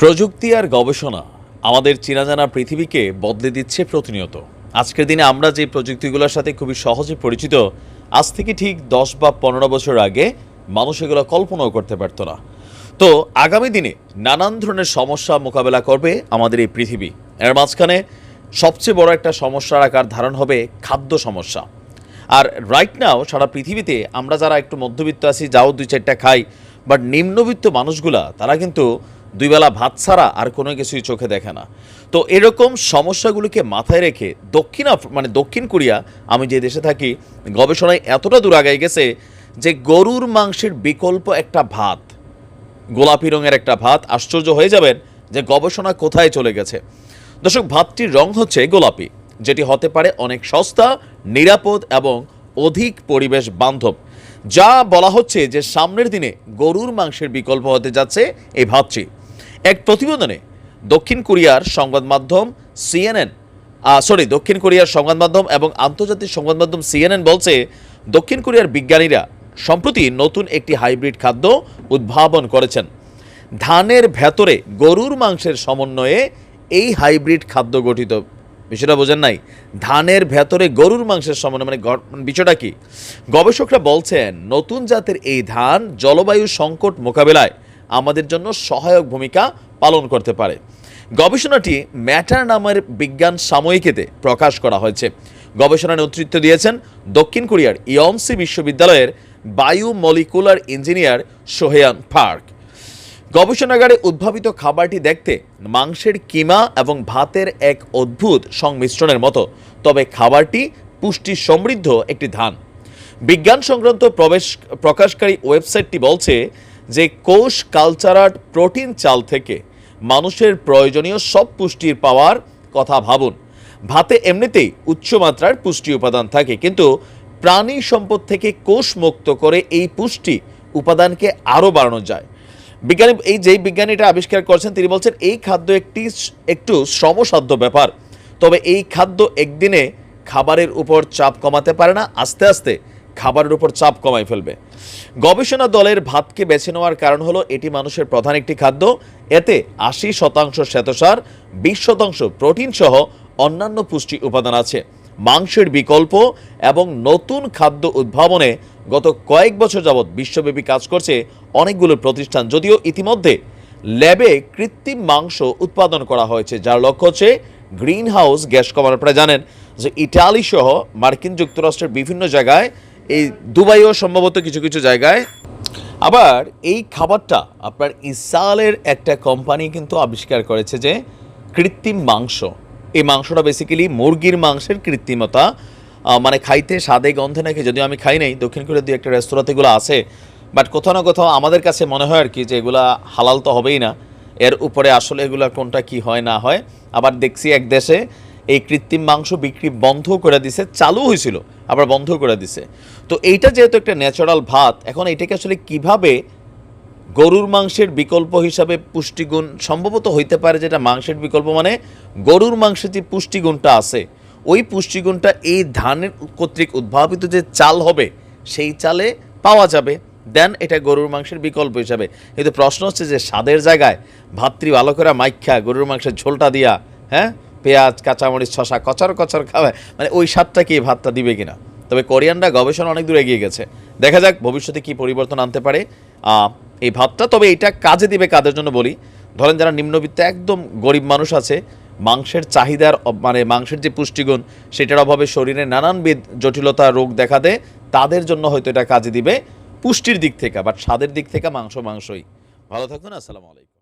প্রযুক্তি আর গবেষণা আমাদের চেনাজানা পৃথিবীকে বদলে দিচ্ছে প্রতিনিয়ত। আজকের দিনে আমরা যে প্রযুক্তিগুলোর সাথে খুবই সহজে পরিচিত, আজ থেকে ঠিক দশ বা পনেরো বছর আগে মানুষ এগুলো কল্পনাও করতে পারত না। তো আগামী দিনে নানান ধরনের সমস্যা মোকাবেলা করবে আমাদের এই পৃথিবী। এর মাঝখানে সবচেয়ে বড় একটা সমস্যার আকার ধারণ হবে খাদ্য সমস্যা। আর রাইট নাও সারা পৃথিবীতে আমরা যারা একটু মধ্যবিত্ত আছি, যাও দুই চারটা খাই বাট নিম্নবিত্ত মানুষগুলা, তারা কিন্তু দুইবেলা ভাত ছাড়া আর কোনো কিছুই চোখে দেখে না। তো এরকম সমস্যাগুলোকে মাথায় রেখে দক্ষিণ মানে দক্ষিণ কোরিয়া, আমি যে দেশে থাকি, গবেষণায় এতটা দূর আগায় গেছে যে গরুর মাংসের বিকল্প একটা ভাত, গোলাপি রঙের একটা ভাত, আশ্চর্য হয়ে যাবেন যে গবেষণা কোথায় চলে গেছে। দর্শক, ভাতটির রং হচ্ছে গোলাপি, যেটি হতে পারে অনেক সস্তা, নিরাপদ এবং অধিক পরিবেশ বান্ধব। যা বলা হচ্ছে যে সামনের দিনে গরুর মাংসের বিকল্প হতে যাচ্ছে এই ভাতটি। এক প্রতিবেদনে দক্ষিণ কোরিয়ার সংবাদ মাধ্যম সিএনএন সরি দক্ষিণ কোরিয়ার সংবাদ মাধ্যম এবং আন্তর্জাতিক সংবাদ মাধ্যম সিএনএন বলছে, দক্ষিণ কোরিয়ার বিজ্ঞানীরা সম্প্রতি নতুন একটি হাইব্রিড খাদ্য উদ্ভাবন করেছেন। ধানের ভেতরে গরুর মাংসের সমন্বয়ে এই হাইব্রিড খাদ্য গঠিত। বিষয়টা বোঝেন নাই। ধানের ভেতরে গরুর মাংসের সমন্বয় মানে বিষয়টা কি? গবেষকরা বলছেন, নতুন জাতের এই ধান জলবায়ু সংকট মোকাবেলায় আমাদের জন্য সহায়ক ভূমিকা পালন করতে পারে। গবেষণাটি ম্যাটার নামের বিজ্ঞান সাময়িকীতে প্রকাশ করা হয়েছে। গবেষণা নেতৃত্ব দিয়েছেন দক্ষিণ কোরিয়ার ইয়নসি বিশ্ববিদ্যালয়ের বায়ু মলিকুলার ইঞ্জিনিয়ার সোহেয়ান পার্ক। গবেষণাগারে উদ্ভাবিত খাবারটি দেখতে মাংসের কিমা এবং ভাতের এক অদ্ভুত সংমিশ্রণের মতো, তবে খাবারটি পুষ্টি সমৃদ্ধ একটি ধান। বিজ্ঞান সংক্রান্ত প্রবেশ প্রকাশকারী ওয়েবসাইটটি বলছে যে কোষ কালচারাট প্রোটিন চাল থেকে মানুষের প্রয়োজনীয় সব পুষ্টির পাওয়ার কথা ভাবুন। ভাতে এমনিতেই উচ্চমাত্রার পুষ্টি উপাদান থাকে, কিন্তু প্রাণী সম্পদ থেকে কোষ মুক্ত করে এই পুষ্টি উপাদানকে আরও বাড়ানো যায়। বিজ্ঞানী, এই যেই বিজ্ঞানীটা আবিষ্কার করছেন, তিনি বলছেন, এই খাদ্য একটি একটু শ্রমসাধ্য ব্যাপার। তবে এই খাদ্য একদিনে খাবারের উপর চাপ কমাতে পারে না, আস্তে আস্তে খাবারের উপর চাপ কমাই ফেলবে। গবেষণা দলের ভাতকে বেছে নেওয়ার কারণ হলো এটি মানুষের প্রধান একটি খাদ্য। এতে আশি শতাংশ শ্বেতসার, বিশ শতাংশ প্রোটিন সহ অন্যান্য পুষ্টি উপাদান আছে। মাংসের বিকল্প এবং নতুন খাদ্য উদ্ভাবনে গত কয়েক বছর যাবৎ বিশ্বব্যাপী কাজ করছে অনেকগুলো প্রতিষ্ঠান। যদিও ইতিমধ্যে ল্যাবে কৃত্রিম মাংস উৎপাদন করা হয়েছে, যার লক্ষ্য হচ্ছে গ্রিন হাউস গ্যাস কমানো আপনারা জানেন যে ইটালি সহ মার্কিন যুক্তরাষ্ট্রের বিভিন্ন জায়গায় এই দুবাইও সম্ভবত কিছু কিছু জায়গায়। আবার এই খাবারটা আপনার ইসালের একটা কোম্পানি কিন্তু আবিষ্কার করেছে যে কৃত্রিম মাংস। এই মাংসটা বেসিক্যালি মুরগির মাংসের কৃত্রিমতা। মানে খাইতে স্বাদে গন্ধে নাকি যদিও আমি খাই নাই, দক্ষিণ কোরিয়ার দুই একটা রেস্তোরাঁতে এগুলো আছে। বাট কোথাও না কোথাও আমাদের কাছে মনে হয় আর কি যে এগুলা হালাল তো হবেই না। এর উপরে আসলে এগুলা কোনটা কি হয় না হয়, আবার দেখছি এক দেশে এই কৃত্রিম মাংস বিক্রি বন্ধ করে দিছে, চালু হয়েছিল, আবার বন্ধ করে দিছে। তো এইটা যেহেতু একটা ন্যাচারাল ভাত, এখন এটাকে আসলে কীভাবে গরুর মাংসের বিকল্প হিসাবে পুষ্টিগুণ সম্ভবত হইতে পারে যেটা মাংসের বিকল্প মানে গরুর মাংসে যে পুষ্টিগুণটা আছে, ওই পুষ্টিগুণটা এই ধানের কর্তৃক উদ্ভাবিত যে চাল হবে, সেই চালে পাওয়া যাবে। দেন এটা গরুর মাংসের বিকল্প হিসাবে। কিন্তু প্রশ্ন হচ্ছে যে স্বাদের জায়গায় ভাতৃ ভালো করে মাইখা গরুর মাংসের ঝোলটা দিয়া হ্যাঁ? পেঁয়াজ, কাঁচামরিচ শশা কচর কচর খাওয়া মানে ওই স্বাদটা কি, ভাতটা দিবে কিনা? তবে কোরিয়ানরা গবেষণা অনেক দূর এগিয়ে গেছে। দেখা যাক, ভবিষ্যতে কি পরিবর্তন আনতে পারে। এই ভাতটা, তবে এটা কাজে দিবে কাদের জন্য বলি? ধরেন যারা নিম্নবিত্ত, একদম গরিব মানুষ আছে, মাংসের চাহিদার মানে মাংসের যে পুষ্টিগুণ, সেটার অভাবে শরীরে নানানবিধ জটিলতা, রোগ দেখা দেয়, তাদের জন্য হয়তো এটা কাজে দিবে পুষ্টির দিক থেকে বাট স্বাদের দিক থেকে মাংস মাংসই। ভালো থাকুন, আসসালামু আলাইকুম।